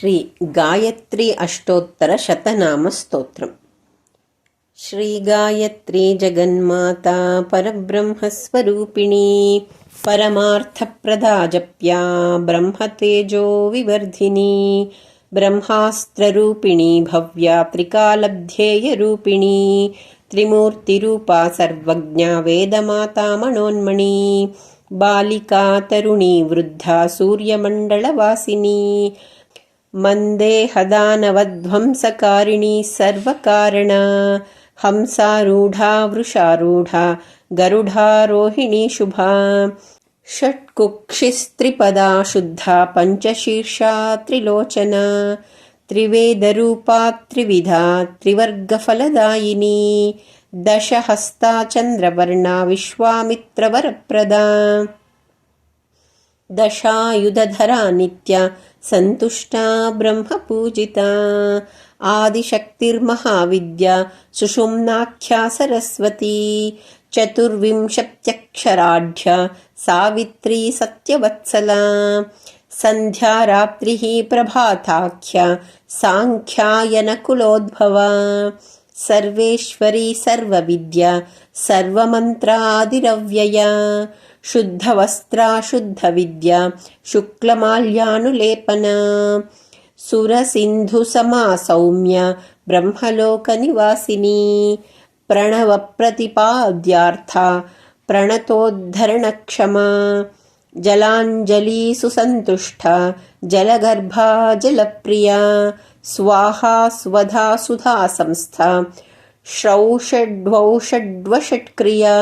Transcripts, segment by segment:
श्रीगायत्री अष्टोत्तरशतनामस्तोत्रम् श्रीगायत्री जगन्माता परब्रह्मस्वरूपिणी परमार्थप्रदा जप्या ब्रह्मतेजो विवर्धिनी ब्रह्मास्त्ररूपिणी भव्या त्रिकालध्येयरूपिणी त्रिमूर्तिरूपा सर्वज्ञा वेदमाता मनोन्मणी बालिका तरुणी वृद्धा सूर्यमण्डलवासिनी मन्देहदानवध्वंसकारिणी सर्वकारणा हंसारूढा वृषारूढा गरुडारोहिणी शुभा षट्कुक्षिस्त्रिपदा शुद्धा पञ्चशीर्षा त्रिलोचना त्रिवेदरूपा त्रिविधा त्रिवर्गफलदायिनी दशहस्ता चन्द्रवर्णा विश्वामित्रवरप्रदा दशायुधधरा नित्या सन्तुष्टा ब्रह्मपूजिता। आदिशक्तिर्महाविद्या सुषुम्नाख्या सरस्वती। चतुर्विंशत्यक्षराढ्या सावित्री सत्यवत्सला। सन्ध्यारात्रिः प्रभाताख्या साङ्ख्यायनकुलोद्भवा। सर्वेश्वरी सर्वविद्या सर्वमन्त्रादिरव्यया। शुद्धवस्त्रा शुद्धविद्या शुक्लमाल्यानुलेपना सुरसिन्धुसमा सौम्या ब्रह्मलोकनिवासिनी प्रणवप्रतिपाद्यार्था प्रणतोद्धरणक्षमा जलाञ्जलीसुसन्तुष्टा जलगर्भा जलप्रिया स्वाहा स्वधा सुधा संस्था श्रौषड्वौषड्वषट्क्रिया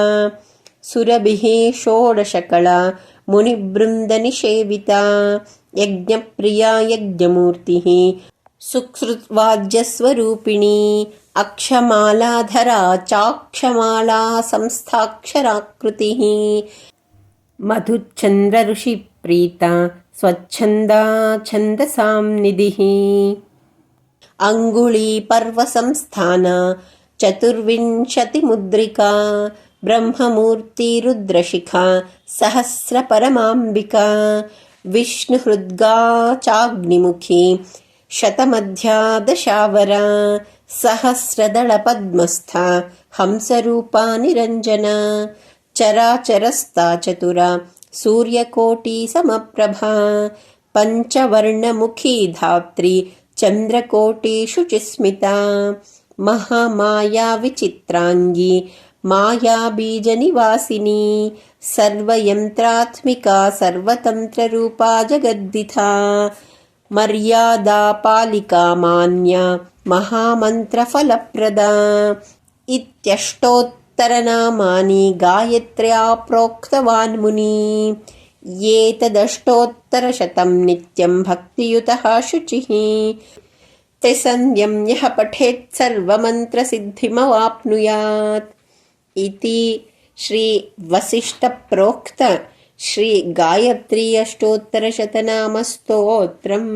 सुरभिः षोडशकला मुनिवृन्दनिषेविता यज्ञप्रिया यज्ञमूर्तिः सुकृत्वाद्यस्वरूपिणी अक्षमालाधरा चाक्षमाला संस्थाक्षराकृतिः। मधुच्छन्द्रऋषिप्रीता स्वच्छन्दा छन्दसां निधिः अङ्गुळीपर्वसंस्थाना चतुर्विंशतिमुद्रिका ब्रह्ममूर्तिरुद्रशिखा सहस्रपरमाम्बिका विष्णुहृद्गा चाग्निमुखी शतमध्या दशावरा सहस्रदळपद्मस्था हंसरूपा निरञ्जना चराचरस्ता चतुरा सूर्यकोटिसमप्रभा पञ्चवर्णमुखी धात्री चन्द्रकोटिषु चिस्मिता महामाया विचित्राङ्गी मायाबीजनिवासिनी। सर्वयन्त्रात्मिका सर्वतन्त्ररूपा जगद्दिथा मर्यादापालिका मान्या महामन्त्रफलप्रदा। इत्यष्टोत्तरनामानि गायत्र्या प्रोक्तवान् मुनि। एतदष्टोत्तरशतं नित्यं भक्तियुतः शुचिः। त्रिसन्ध्यं यः पठेत् सर्वमन्त्रसिद्धिमवाप्नुयात् इति श्रीवसिष्ठप्रोक्त श्रीगायत्री अष्टोत्तरशतनामस्तोत्रम्